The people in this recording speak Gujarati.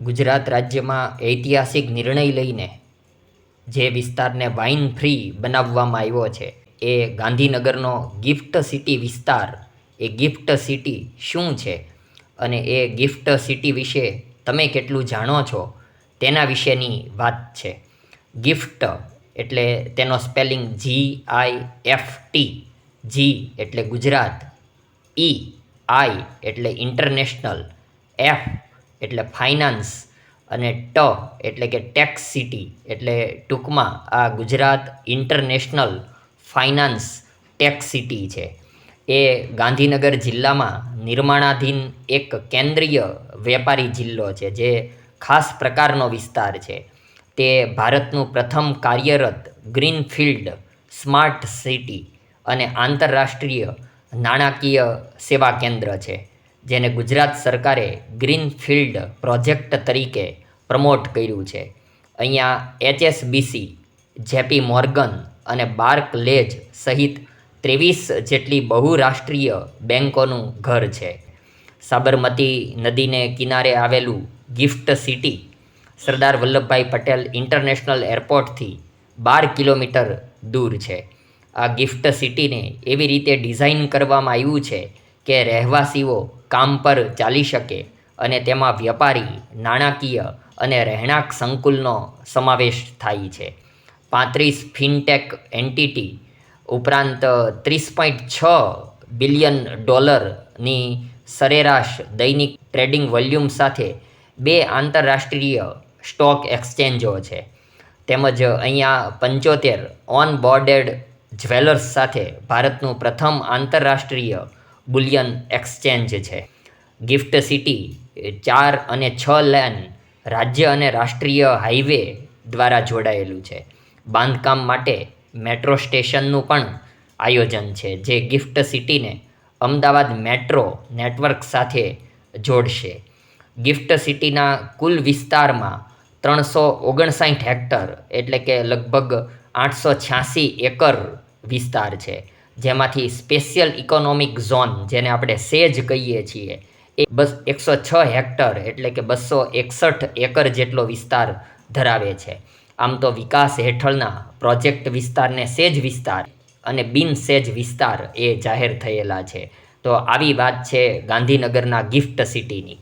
ગુજરાત રાજ્યમાં ઐતિહાસિક નિર્ણય લઈને જે વિસ્તારને વાઇન ફ્રી બનાવવામાં આવ્યો છે, એ ગાંધીનગરનો ગિફ્ટ સિટી વિસ્તાર, એ ગિફ્ટ સિટી શું છે અને એ ગિફ્ટ સિટી વિશે તમે કેટલું જાણો છો તેના વિશેની વાત છે. ગિફ્ટ એટલે તેનો spelling G I F T G એટલે ગુજરાત ઈ આઈ એટલે ઇન્ટરનેશનલ એફ એટલે ફાઇનાન્સ અને ટ એટલે કે ટેક્સ સિટી એટલે ટૂંકમાં આ Gujarat international finance tech city છે. એ ગાંધીનગર જિલ્લામાં નિર્માણાધીન એક કેન્દ્રીય વેપારી જિલ્લો છે, જે ખાસ પ્રકારનો વિસ્તાર છે. તે ભારતનું પ્રથમ કાર્યરત ગ્રીનફિલ્ડ સ્માર્ટ સિટી અને આંતરરાષ્ટ્રીય નાણાકીય સેવા કેન્દ્ર છે. જેને ગુજરાત સરકારે ગ્રીનફિલ્ડ પ્રોજેક્ટ તરીકે પ્રમોટ કર્યું છે. અહીંયા એચએસબીસી, જેપી મોર્ગન અને બાર્ક લેજ સહિત ત્રેવીસ જેટલી બહુરાષ્ટ્રીય બેન્કોનું ઘર છે. સાબરમતી નદીને કિનારે આવેલું gift city Sardar Vallabhbhai Patel international એરપોર્ટથી બાર કિલોમીટર દૂર છે. આ ગિફ્ટ સિટીને એવી રીતે ડિઝાઇન કરવામાં આવ્યું છે કે રહેવાસીઓ કામ પર ચાલી શકે અને તેમાં વ્યાપારી, નાણાકીય અને રહેણાંક સંકુલનો સમાવેશ થાય છે. પાંત્રીસ ફિનટેક એન્ટિટી ઉપરાંત ત્રીસ પોઈન્ટ છ બિલિયન ડોલરની સરેરાશ દૈનિક ટ્રેડિંગ વોલ્યુમ સાથે બે આંતરરાષ્ટ્રીય સ્ટોક એક્સચેન્જો છે. તેમજ અહીંયા પંચોતેર ઓન બોર્ડેડ જ્વેલર્સ સાથે ભારતનું પ્રથમ આંતરરાષ્ટ્રીય બુલિયન એક્સચેન્જ છે. ગિફ્ટ સિટી ચાર અને છ લેન રાજ્ય અને રાષ્ટ્રીય હાઈવે દ્વારા જોડાયેલું છે. બાંધકામ માટે મેટ્રો સ્ટેશનનું પણ આયોજન છે, જે ગિફ્ટ સિટીને અમદાવાદ મેટ્રો નેટવર્ક સાથે જોડશે. ગિફ્ટ સિટીના કુલ વિસ્તારમાં ત્રણસો ઓગણસાઠ હેક્ટર એટલે કે લગભગ આઠસો છ્યાસી એકર વિસ્તાર છે. જેમાંથી સ્પેશિયલ ઇકોનોમિક ઝોન, જેને આપણે સેજ કહીએ છીએ, એ બસ એકસો છ હેક્ટર એટલે કે બસો એકસઠ એકર જેટલો વિસ્તાર ધરાવે છે. આમ તો વિકાસ હેઠળના પ્રોજેક્ટ વિસ્તારને સેજ વિસ્તાર અને બિન સેજ વિસ્તાર એ જાહેર થયેલા છે. તો આવી વાત છે ગાંધીનગરના ગિફ્ટ સિટીની.